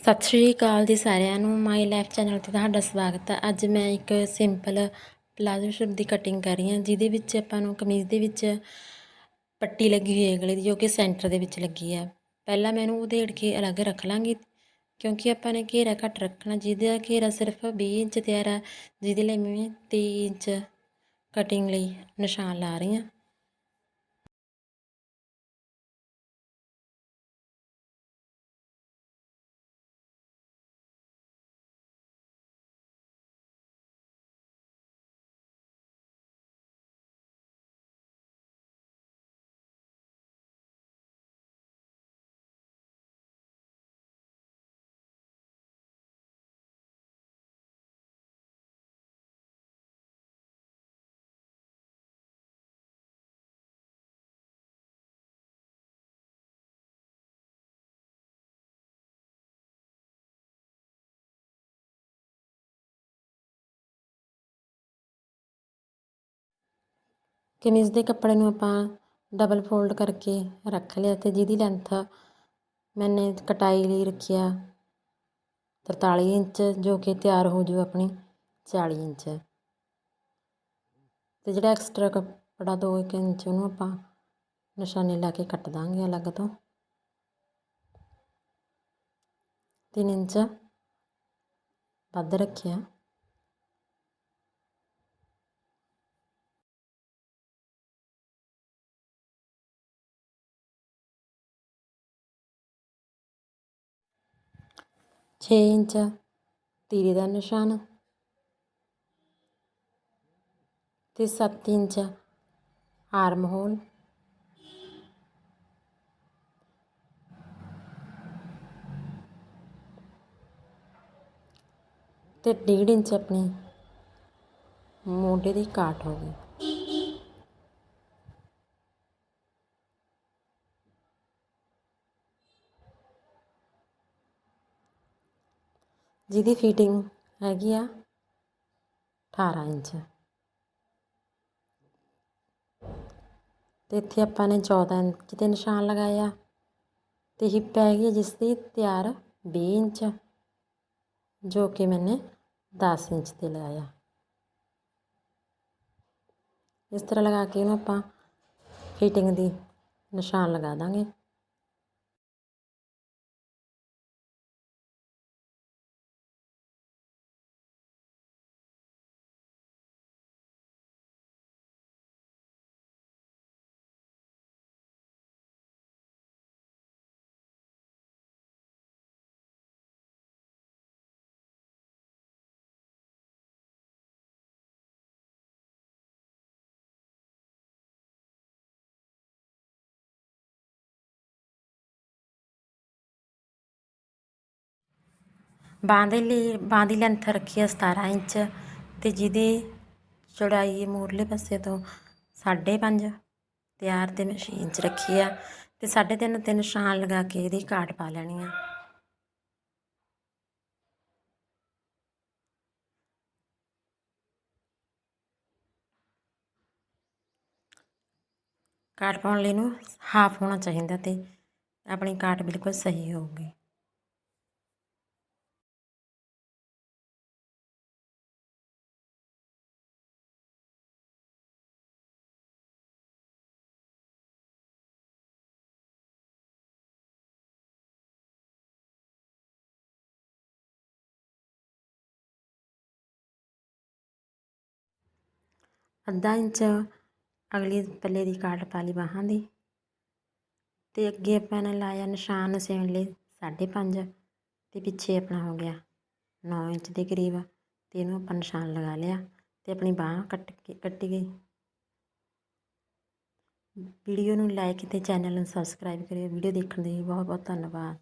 ਸਤਿ ਸ਼੍ਰੀ ਅਕਾਲ ਜੀ ਸਾਰਿਆਂ ਨੂੰ ਮਾਈ ਲਾਈਫ ਚੈਨਲ ਤੇ ਤੁਹਾਡਾ ਸਵਾਗਤ ਹੈ। ਅੱਜ ਮੈਂ ਇੱਕ ਸਿੰਪਲ ਪਲਾਜ਼ੋ ਸ਼ੂਟ ਦੀ ਕਟਿੰਗ ਕਰ ਰਹੀ ਹਾਂ, ਜਿਹਦੇ ਵਿੱਚ ਆਪਾਂ ਨੂੰ ਕਮੀਜ਼ ਦੇ ਵਿੱਚ ਪੱਟੀ ਲੱਗੀ ਹੋਈ ਹੈ ਗਲੇ ਦੀ, ਜੋ ਕਿ ਸੈਂਟਰ ਦੇ ਵਿੱਚ ਲੱਗੀ ਹੈ। ਪਹਿਲਾਂ ਮੈਂ ਇਹਨੂੰ ਉਧੇੜ ਕੇ ਅਲੱਗ ਰੱਖ ਲਾਂਗੀ, ਕਿਉਂਕਿ ਆਪਾਂ ਨੇ ਘੇਰਾ ਘੱਟ ਰੱਖਣਾ, ਜਿਹਦਾ ਘੇਰਾ ਸਿਰਫ 20 ਇੰਚ ਤਿਆਰ ਹੈ ਜਿਹਦੇ ਲਈ ਮੈਂ 23 ਇੰਚ ਕਟਿੰਗ ਲਈ ਨਿਸ਼ਾਨ ਲਾ ਰਹੀ ਹਾਂ। ਕਮੀਜ਼ ਦੇ ਕੱਪੜੇ ਨੂੰ ਆਪਾਂ ਡਬਲ ਫੋਲਡ ਕਰਕੇ ਰੱਖ ਲਿਆ ਅਤੇ ਜਿਹਦੀ ਲੈਂਥ ਮੈਨੇ ਕਟਾਈ ਲਈ ਰੱਖਿਆ 43 ਇੰਚ, ਜੋ ਕਿ ਤਿਆਰ ਹੋ ਜੂ ਆਪਣੀ 40 ਇੰਚ। ਅਤੇ ਜਿਹੜਾ ਐਕਸਟਰਾ ਕੱਪੜਾ ਦੋ ਇੱਕ ਇੰਚ ਉਹਨੂੰ ਆਪਾਂ ਨਿਸ਼ਾਨੇ ਲਾ ਕੇ ਕੱਟ ਦਾਂਗੇ ਅਲੱਗ ਤੋਂ। 3 ਇੰਚ ਵੱਧ ਰੱਖਿਆ। ਛੇ ਇੰਚ ਤੀਰੇ ਦਾ ਨਿਸ਼ਾਨ ਤੇ 7 ਇੰਚ ਆਰਮ ਹੋਲ। ਤੇ 1.5 ਇੰਚ ਆਪਣੀ ਮੋਢੇ ਦੀ ਕਾਟ ਹੋ ਗਈ। ਜਿਹਦੀ ਫਿਟਿੰਗ ਹੈਗੀ ਆ 18 ਇੰਚ। ਤੇ ਇੱਥੇ ਆਪਾਂ ਨੇ 14 ਇੰਚ ਤੇ ਨਿਸ਼ਾਨ ਲਗਾਇਆ ਤੇ ਹਿੱਪ ਹੈਗੀ ਆ ਜਿਸ ਦੀ ਤਿਆਰ 20 ਇੰਚ, ਜੋ ਕਿ ਮੈਨੇ 10 ਇੰਚ ਤੇ ਲਗਾਇਆ। ਇਸ ਤਰ੍ਹਾਂ ਲਗਾ ਕੇ ਇਹਨੂੰ ਆਪਾਂ ਫਿਟਿੰਗ ਦੀ ਨਿਸ਼ਾਨ ਲਗਾ ਦਾਂਗੇ। ਬਾਂਹ ਦੇ ਲਈ, ਬਾਂਹ ਦੀ ਲੈਂਥ ਰੱਖੀ ਹੈ 17 ਇੰਚ ਅਤੇ ਜਿਹਦੀ ਚੌੜਾਈ ਮੂਰਲੇ ਪਾਸੇ ਤੋਂ 5.5 ਤਿਆਰ ਤੇ ਮੈਂ 6 ਇੰਚ ਰੱਖੀ ਆ ਤੇ 3.5 ਤੇ ਨਿਸ਼ਾਨ ਲਗਾ ਕੇ ਇਹਦੀ ਕਾਟ ਪਾ ਲੈਣੀ ਆ। ਕਾਟ ਪਾਉਣ ਲਈ ਨੂੰ ਹਾਫ ਹੋਣਾ ਚਾਹੀਦਾ ਤੇ ਆਪਣੀ ਕਾਟ ਬਿਲਕੁਲ ਸਹੀ ਹੋਊਗੀ। ਅੱਧਾ ਇੰਚ ਅਗਲੀ ਪੱਲੇ ਦੀ ਕਾਟ ਪਾ ਲਈ ਬਾਹਾਂ ਦੀ ਤੇ ਅੱਗੇ ਆਪਾਂ ਨੇ ਲਾਇਆ ਨਿਸ਼ਾਨ ਸਿਉਣ ਲਈ 5.5 ਤੇ ਪਿੱਛੇ ਆਪਣਾ ਹੋ ਗਿਆ 9 ਇੰਚ ਦੇ ਕਰੀਬ ਤੇ ਇਹਨੂੰ ਆਪਾਂ ਨਿਸ਼ਾਨ ਲਗਾ ਲਿਆ ਤੇ ਆਪਣੀ ਬਾਹ ਕੱਟ ਕੇ ਕੱਟੀ ਗਈ। ਵੀਡੀਓ ਨੂੰ ਲਾਈਕ ਤੇ ਚੈਨਲ ਨੂੰ ਸਬਸਕ੍ਰਾਈਬ ਕਰਿਓ। ਵੀਡੀਓ ਦੇਖਣ ਦੇ ਲਈ ਬਹੁਤ ਬਹੁਤ ਧੰਨਵਾਦ।